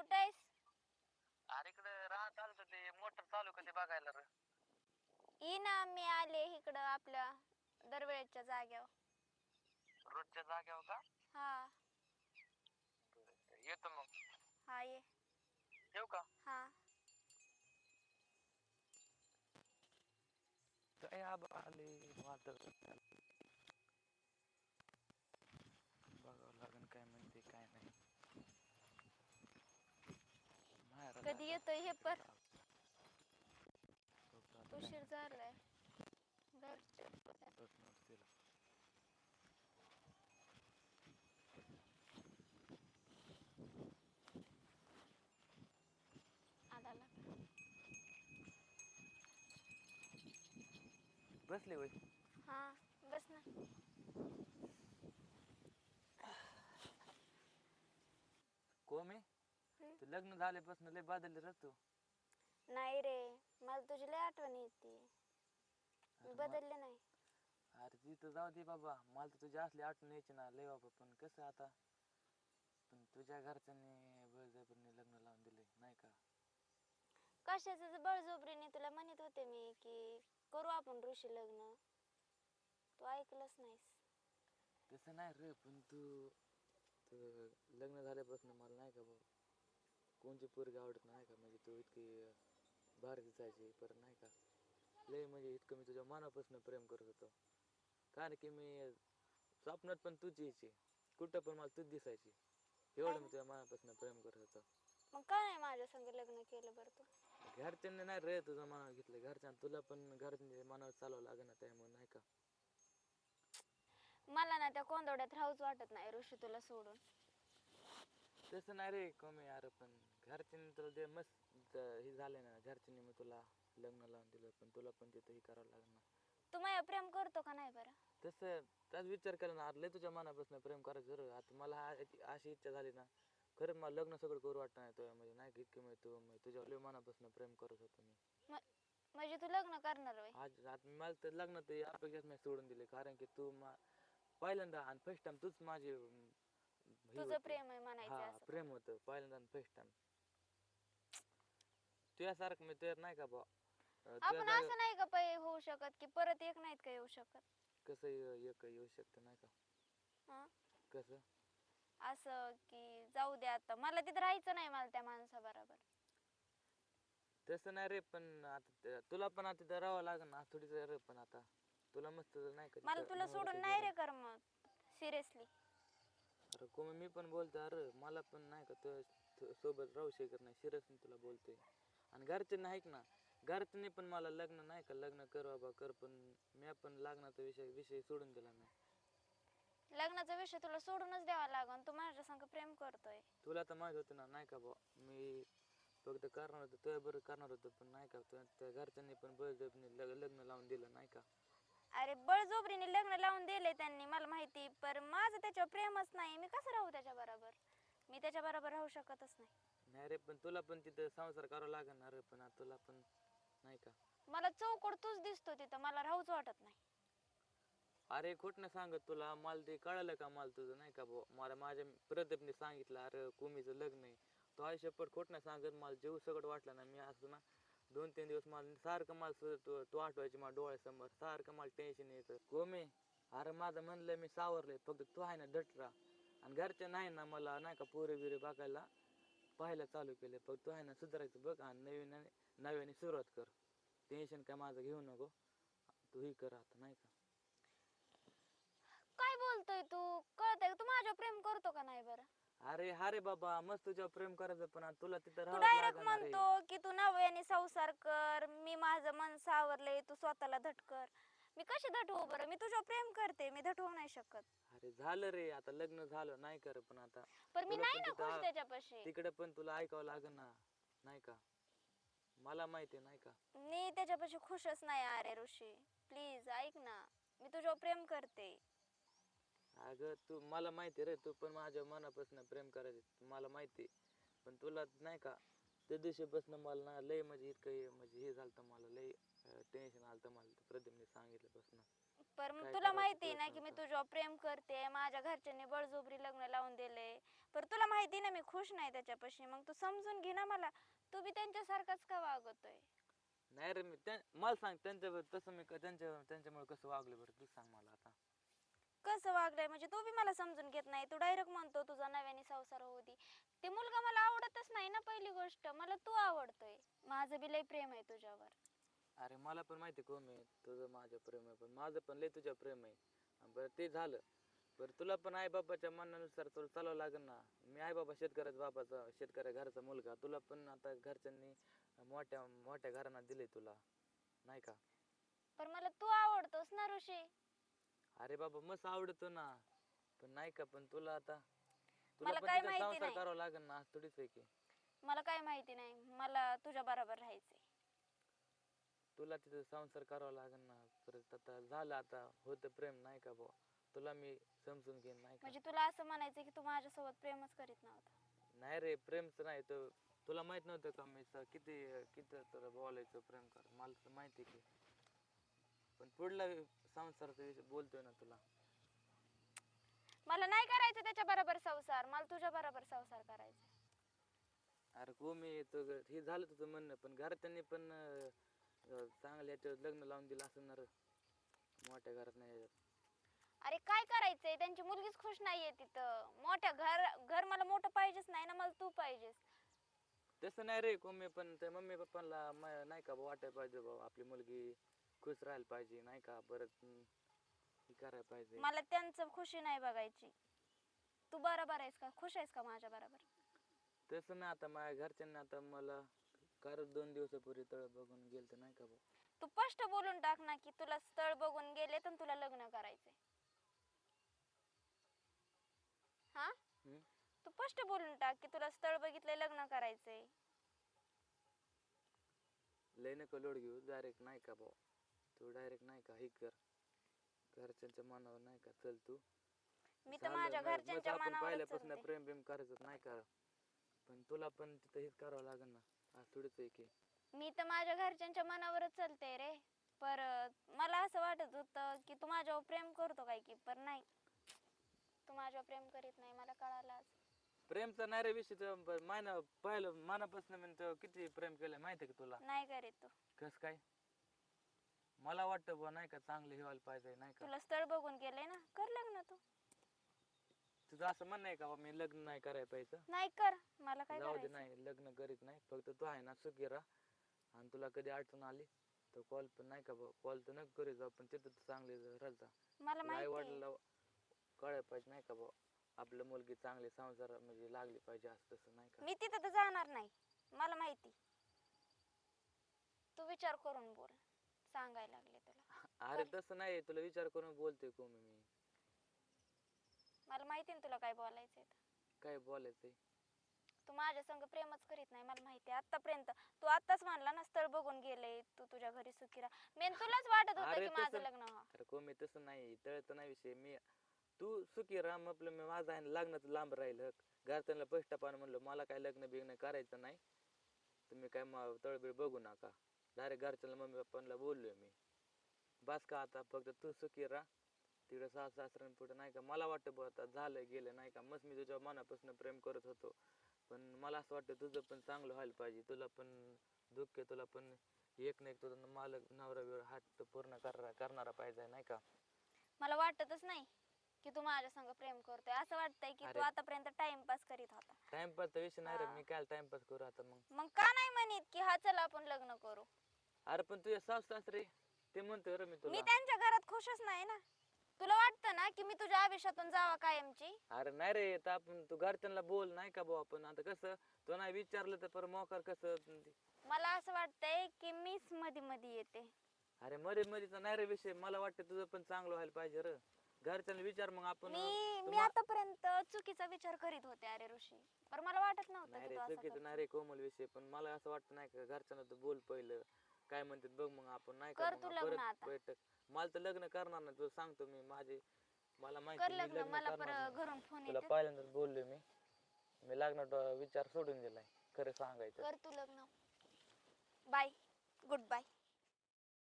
कुठे आहेस? अरे इकडे राहत आलं ते मोटर चालू का ते बघायला रे. ये ना मी आले इकडं आपल्या दरवेळेच्या जाग्यावर. रोजच्या जाग्यावर का? हा. बरं, येतो मग. हा ये. येऊ का? हा. काय आबा आले वादळ बघावं लागेल काय म्हणते काय नाही माहेराला कधी येतोय हे पर उशीर झालाय. आला. बसले वय हा बस ना कोमे हम्म. तू लग्न झाल्यापासून लय बदलले रे तू. नाही रे मला तुझी लय आठवण येते. मी बदलले नाही. अरे तिथं जाऊ दे बाबा मला तर तुझी असली आठवण यायची ना लय बाबा पण कसं आता? पण तुझ्या घरच्यांनी बळजबरीने लग्न लावून दिले नाही का? कशाच बळजोबरीने तुला म्हणत होते मी की करू आपण ऋषी लग्न. तू ऐकलंच नाहीस. तसं नाही रे पण तू तू लग्न झाल्यापासून मला नाही का भाऊ? कोणची पोरगी आवडत नाही का? म्हणजे तू इतकी भारी दिसायची परत नाही का? लय म्हणजे इतकं मी तुझ्या मनापासून प्रेम करत होतो. कारण की मी स्वप्नात पण तूच यायची. कुठं पण मला तूच दिसायची. एवढं मी तुझ्या मनापासून प्रेम करत होतो. मग का नाही माझ्या संग लग्न केलं बरं तू? घरच्यांनी नाही रे तुझं मनावर घेतलं. घरच्यां तुला पण घरच्यांनी मनावर चालवावं लागेल ना त्यामुळे नाही का? मला ना त्या कोंदवड्यात राहूच वाटत नाही ऋषी तुला सोडून. तसं नाही रे कमी अरे पण. घरच्यांनी तुला ते मस्त हे झाले ना घरच्यांनी मग तुला लग्न लावून दिलं पण तुला पण तिथं हे करावं लागलं ना तू माझ्या प्रेम करतो का नाही बरं? तसं त्याच विचार केला ना लय तुझ्या मनापासून प्रेम करायचं रे आता मला हा- अशी इच्छा झाली ना खरंच मला लग्न सगळं करू वाटतं नाही तुझ्या म्हणजे नाही का इतकं म्हणजे तू तुझ्या लय मनापासून प्रेम करत होतो मी. म- म्हणजे तू लग्न करणार वय आज आता मला तर लग्न तर अपेक्षाच नाही सोडून दिले कारण की तू मा पहिल्यांदा आणि फर्स्ट टाइम तूच माझी अं, हे तुझं होती. प्रेम आहे म्हणायचं हा असं. प्रेम होतं पहिल्यांदा आणि फर्स्ट टाइम तुझ्यासारखं मी तुझ्यात नाही का बा आपण असं नाही का पै होऊ शकत की परत एक नाहीत का येऊ शकत? कसं ये- एक येऊ शकतं नाही का? हं? कसं? असं की जाऊ दे आता. मला तिथं राहायचं नाही मला त्या माणसाबरोबर. तसं नाही रे पण आता ते- तुला पण आता तिथं राहावं लागेल ना थोडीच रे पण आता. तुला मस्त नाही का मला तिथं तुला नवरा सोडून नाही रे कर मग सिरियसली अरे मी पण बोलतो अरे मला पण नाही का तू तू सोबत राहू शकत नाही. सिरियसली तुला बोलतोय. आणि घरच्यांना ऐक ना घरच्यांनी पण मला लग्न नाही का लग्न कर बाबा कर पण मी पण लग्नाचा विषय विषय सोडून दिला नाही. लग्नाचा विषय तुला सोडूनच द्यावा लागन तू माझ्या संग प्रेम करतोय. तुला तर माहीत होतं ना नाही का बा मी फक्त करणार होतो तुझ्या बरोबर करणार होतो पण नाही का तुझ्या त्या घरच्यांनी पण बळजबरीने लग- लग्न लावून दिलं नाही का? अरे बळजोबरीने लग्न लावून दिले त्यांनी मला माहिती पर माझं त्याच्यावर प्रेमच नाही मी कसं राहू त्याच्या बरोबर? मी त्याच्या बरोबर राहू शकतच नाही. नाही रे पण तुला पण तिथं संसार करावा लागेल ना रे पण आता तुला पण नाही का? मला चौकड तूच दिसतो तिथं मला राहूच वाटत नाही. अरे खोट नाही सांगत तुला मला ते कळालं का मला तुझं नाही का भाऊ? मला माझ्या प्रदीपने सांगितलं अरे कुमीचं लग्न आहे. तो आयुष्यपट खोट नाही सांगत मला जीव सगळं वाटलं ना मी असं ना दोन तीन दिवस मला सारखं मला सु- तू तू आठवायची मला डोळ्यासमोर सारखं मला टेन्शन येतं कोमे अरे माझं म्हणलं मी सावरलंय फक्त तू आहे ना डटरा आणि घरच्या नाही ना मला नाही का पोरे बिरे बघायला पाहायला चालू केले. फक्त तू आहे ना सुधारायचं बघ आणि नवीन नव्याने सुरुवात कर. टेन्शन काय माझं घेऊ नको. तू ही कर आता नाही का? काय बोलतोय तू? कळतंय का? तू माझ्यावर प्रेम करतो का नाही बरं? अरे हा रे बाबा मस्त तुझ्यावर प्रेम करायचं पण आता तुला तिथं तू राहावं डायरेक्ट लागणार. म्हणतो की तू नव्याने संसार कर. मी माझं मन सावरलंय तू स्वतःला धटकर मी कशी धटवू बरं? मी तुझ्यावर प्रेम करते मी धटवू नाही शकत. अरे झालं रे आता लग्न झालं नाही कर पण आता. पण मी तुला नाही पण ना तिथं खुश त्याच्यापाशी. तिकडे पण तुला ऐकावं लागेल ना नाही का? मला माहिती आहे, नाही का? मी त्याच्यापाशी खुशच नाही अरे ऋषी. प्लीज ऐक ना. मी तुझ्यावर प्रेम करते. अगं तू मला माहिती रे तू पण माझ्या मनापासून प्रेम करायचं मला माहिती. पण तुला नाही का त्या दिवशीपासून मला ना लय म्हणजे इतकं हे म्हणजे हे झालं मला लय टेन्शन आलं मला. प्रदीपने सांगितल्यापासून पर मग काय तुला करायचं माहिती आहे ना की मी. तुझ्यावर प्रेम करते माझ्या घरच्यांनी बळजोबरी लग्न लावून दिले. पर तुला माहिती ना मी खुश नाही त्याच्यापाशी. मग तू समजून घे ना मला. तू बी त्यांच्यासारखाच का वागतोय? नाही रे मी त्या मला सांग त्यांच्या तसं मी क- त्यांच्या त्यांच्यामुळे कसं वागलं बरं? तू सांग मला आता. कसं वागलंय? म्हणजे तू बी मला समजून घेत नाही. तू डायरेक्ट म्हणतो तुझा नव्याने संसार होऊ दे. ते मुलगा मला आवडतच नाही ना पहिली गोष्ट. मला तू आवडतोय. माझं बी लय प्रेम आहे तुझ्यावर. अरे मला पण माहिती कोण आहे तुझं माझं प्रेम आहे पण माझं पण लय तुझ्या प्रेम आहे. अन बरं ते झालं. बरं तुला पण आई बाबाच्या म्हणण्यानुसार तुला चालावं लागेल ना. मी आई बाबा शेतकऱ्याचा बाबाचा शेतकऱ्या घरचा मुलगा. तुला पण आता घरच्यांनी मोठ्या मोठ्या घरांना दिले तुला. नाही का? पण मला तू आवडतोस ना ऋषी. अरे बाबा मस्त आवडतो ना. पण नाही का पण तुला आता तुला मला पण काय माहिती संसार नाही. करावा लागेल ना थोडीच आहे की मला काय माहिती नाही. मला तुझ्या बरोबर राहायचंय. तुला तिथं संसार करावा लागेल ना. परत आता झालं आता. होतं प्रेम नाही का बुवा? तुला मी समजून घेईन नाही का? म्हणजे तुला असं म्हणायचं की तू माझ्यासोबत प्रेमच करीत नव्हता? नाही रे प्रेमच नाही. तर तुला माहीत नव्हतं का मी स- किती किती तर बोलायचं प्रेम कर मला तर माहिती की. पण पुढला विषय बोलतोय ना तुला. मला नाही करायचं त्याच्या बरोबर संसार. मला तुझ्या बरोबर संसार करायचा अरे हो मी तो हे झालं तुझं म्हणणं पण घरच्यांनी पण अं, अं, चांगलं याच्यावर लग्न लावून दिलं असं ना रे. मोठ्या घरात नाही याच्यात. अरे काय करायचंय? त्यांची मुलगीच खुश नाहीये तिथं. मोठ्या घर घर मला मोठं पाहिजेच नाही ना मला तू पाहिजेस. तसं नाही रे कोमी पण त्या मम्मी पप्पांना म- नाही का वाटायला पाहिजे बाबा आपली मुलगी खुश राहायला पाहिजे नाही का? परत हम्म, हे करायला पाहिजे. मला त्यांचं खुशी नाही बघायची. तू बरोबर आहेस का? खुश आहेस का माझ्या बरोबर? तसं ना आता माझ्या घरच्यांनी आता मला कारण दोन दिवसापूर्वी तळ बघून गेलते नाही का भाऊ? तू स्पष्ट बोलून टाक ना की तुला स्थळ बघून गेले तर तुला लग्न करायचंय. हा? हम्म? तू स्पष्ट बोलून टाक की तुला स्थळ बघितलंय लग्न करायचंय. लय नको लोड घेऊ डायरेक्ट नाही का भाऊ? तू डायरेक्ट नाही का? हे कर. घरच्यांच्या मनावर नाही का? चल तू. मी तर झालं, माझ्या घरच्यांच्या मनावर पहिल्यापासून प्रेम बिम करायचं नाही का? पण तुला पण तिथं हेच करावं लागेल ना. थोडीच आहे की. मी तर माझ्या घरच्यांच्या मनावरच चालते रे. पर मला असं वाटत होतं की तू माझ्यावर प्रेम करतो काय की पण नाही. तू माझ्यावर प्रेम करीत नाही मला कळालं आज. प्रेमचा नाही रे विषय तो ब- मायना पहिलं मनापासून मी तो किती प्रेम केलं माहिती का तुला? नाही करीत तू. कस काय? मला वाटतं बुवा नाही का चांगलं हे व्हायला पाहिजे नाही का? तुला स्थळ बघून गेले ना? कर लग्न तू. तुझं असं म्हणणं आहे का बा मी लग्न नाही करायला पाहिजे. नाही कर मला काय जाऊ दे करायचं? नाही लग्न करीत नाही. फक्त तू आहे ना सुखी राहा. आणि तुला कधी अडचण आली तर कॉल पण नाही का कॉल तर नको करीत जाऊ पण तिथं तू चांगले राहत मला आई माहिती आहे. वडिलाला कळायला पाहिजे नाही का बा आपलं मुलगी चांगली संसार म्हणजे लागली पाहिजे असं तसं नाही का. मी तिथं तर जाणार नाही मला माहिती तू विचार करून बोल सांगायला लागले तुला. अरे तसं नाही तुला विचार करून बोलतोय कोण मी. मला माहिती ना तुला काय बोलायचंय ते. काय बोलायचंय? तू माझ्या संग प्रेमच करीत नाही मला माहिती आहे. आतापर्यंत तू आताच म्हणला ना स्थळ बघून गेले तू तुझ्या घरी सुखी राहा. मेन तुलाच वाटत होतं अरे की माझं तसं- लग्न व्हा अरे कोण मी तसं नाही तळत नाही विषय. मी तू सुखी राम आपलं मी माझं आहे लग्नाचं लांब राहिलं. घरच्यांना पष्ट पान म्हणलं मला काय लग्न बिग्न करायचं नाही. तुम्ही काय मा- तळबीळ बघू नका. डायरेक्ट घरच्यांना मम्मी पप्पांना बोललोय मी. बस का आता फक्त तू सुखी राहा. तिकडे सास सासऱ्यां पुढे नाही का मला वाटतं बघ आता झालं गेलं नाही का मस्त मी तुझ्या मनापासून प्रेम करत होतो. पण मला असं वाटतं तुझं पण चांगलं व्हायला पाहिजे. तुला पण दुःख आहे तुला पण एक नाही तुझा मालक नवरा वेळ हात पूर्ण करा करणारा पाहिजे नाही का? मला वाटतच नाही की तू माझ्या संग प्रेम करतोय. असं वाटतंय की तू अरे. आतापर्यंत टाइमपास करीत होता. टाइमपासचा विषय नाही रे हा. मी काय टाइमपास करू आता मग. मग का नाही म्हणत की हा चला आपण लग्न करू? अरे पण तुझ्या सास सासरे ते म्हणतोय रे मी मी तुला त्यांच्या घरात खुशच नाही ना. तुला वाटतं ना की मी तुझ्या आयुष्यातून जावा कायमची? अरे नाही रे तर आपण तू घरच्यांना बोल नाही का भाऊ आपण? आता कसं तो नाही विचारलं तर पर मोकार कसं मला असं वाटतंय की मीच मध्ये मध्ये येते. अरे मध्ये मध्येचा नाही रे विषय मला वाटतं तुझं पण चांगलं व्हायला पाहिजे रे. घरच्यांना विचार मग आपण मी मी तुम्हा- आतापर्यंत चुकीचा विचार करीत होते अरे ऋषी. पण मला वाटत नव्हतं नाही की रे तू असं चुकीचं करतो. नाही रे कोमल विषय पण मला असं वाटतं नाही का घरच्यांना तू बोल पहिलं. काय म्हणतात बघ मग आपण नाही कर का तू मग लग्न परत आता. बैठक मला तर लग्न करणार नाही तुला सांगतो मी माझे मला माहिती कर मी लग्न लग्न मला करणार परत नाही. घरून फोन तुला येते पहिल्यांदाच बोललोय मी. मी लग्नाचा विचार सोडून दिलाय खरं सांगायचं. कर तू लग्न. Bye good bye